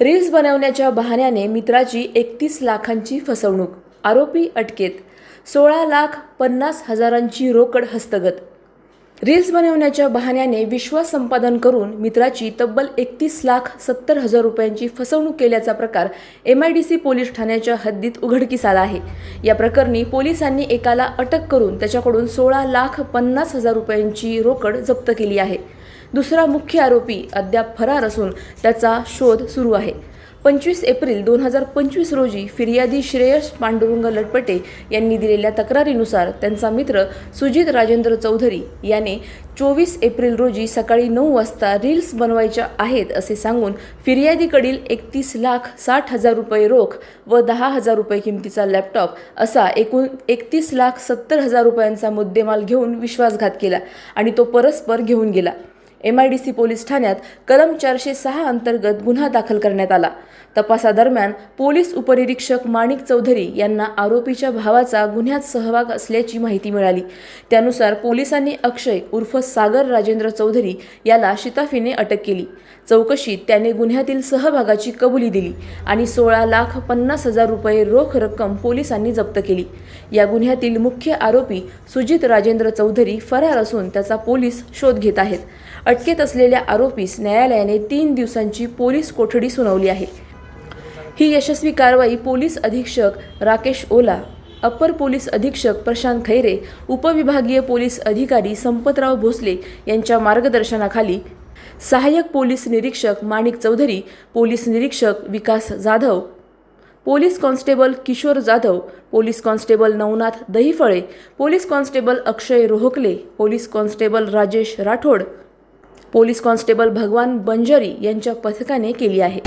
Reels बनवण्याच्या बहाण्याने मित्राची एकतीस लाखांची फसवणूक. आरोपी अटकेत. सोळा लाख पन्नास हजारांची रोकड हस्तगत. रील्स बनवण्याच्या बहाण्याने विश्वास संपादन करून मित्राची तब्बल एकतीस लाख सत्तर हजार रुपयांची फसवणूक केल्याचा प्रकार M I D C police ठाण्याच्या हद्दीत उघडकीस आला आहे. या प्रकरणी पोलिसांनी एकाला अटक करून त्याच्याकडून सोळा लाख पन्नास हजार रुपयांची रोकड जप्त केली आहे. दुसरा मुख्य आरोपी अद्याप फरार असून त्याचा शोध सुरू आहे. पंचवीस एप्रिल दोन हजार पंचवीस रोजी फिर्यादी श्रेयस पांडुरंग लटपटे यांनी दिलेल्या तक्रारीनुसार त्यांचा मित्र सुजित राजेंद्र चौधरी याने चोवीस एप्रिल रोजी सकाळी नऊ वाजता रील्स बनवायच्या आहेत असे सांगून फिर्यादीकडील एकतीस लाख साठ हजार रुपये रोख व दहा हजार रुपये किमतीचा लॅपटॉप असा एकूण एकतीस लाख सत्तर हजार रुपयांचा मुद्देमाल घेऊन विश्वासघात केला आणि तो परस्पर घेऊन गेला. M I D C police ठाण्यात कलम चारशे सहा अंतर्गत गुन्हा दाखल करण्यात आला. तपासादरम्यान पोलीस उपनिरीक्षक माणिक चौधरी यांना आरोपीच्या भावाचा गुन्ह्यात सहभाग असल्याची माहिती मिळाली. त्यानुसार पोलिसांनी अक्षय उर्फ सागर राजेंद्र चौधरी याला शिताफीने अटक केली. चौकशीत त्याने गुन्ह्यातील सहभागाची कबुली दिली आणि सोळा लाख पन्नास हजार रुपये रोख रक्कम पोलिसांनी जप्त केली. या गुन्ह्यातील मुख्य आरोपी सुजित राजेंद्र चौधरी फरार असून त्याचा पोलीस शोध घेत आहेत. अटकेत असलेल्या आरोपीस न्यायालयाने तीन दिवसांची पोलीस कोठडी सुनावली आहे. ही यशस्वी कारवाई पोलीस अधीक्षक राकेश ओला अप्पर पोलीस अधीक्षक प्रशांत खैरे उपविभागीय पोलीस अधिकारी संपतराव भोसले यांच्या मार्गदर्शनाखाली सहाय्यक पोलीस निरीक्षक माणिक चौधरी पोलीस निरीक्षक Vikas Jadhav police constable Kishor Jadhav police constable Navnath Dahiphale police constable Akshay Rohkale police constable Rajesh Rathod police constable Bhagwan Banjari यांच्या पथकाने केली आहे.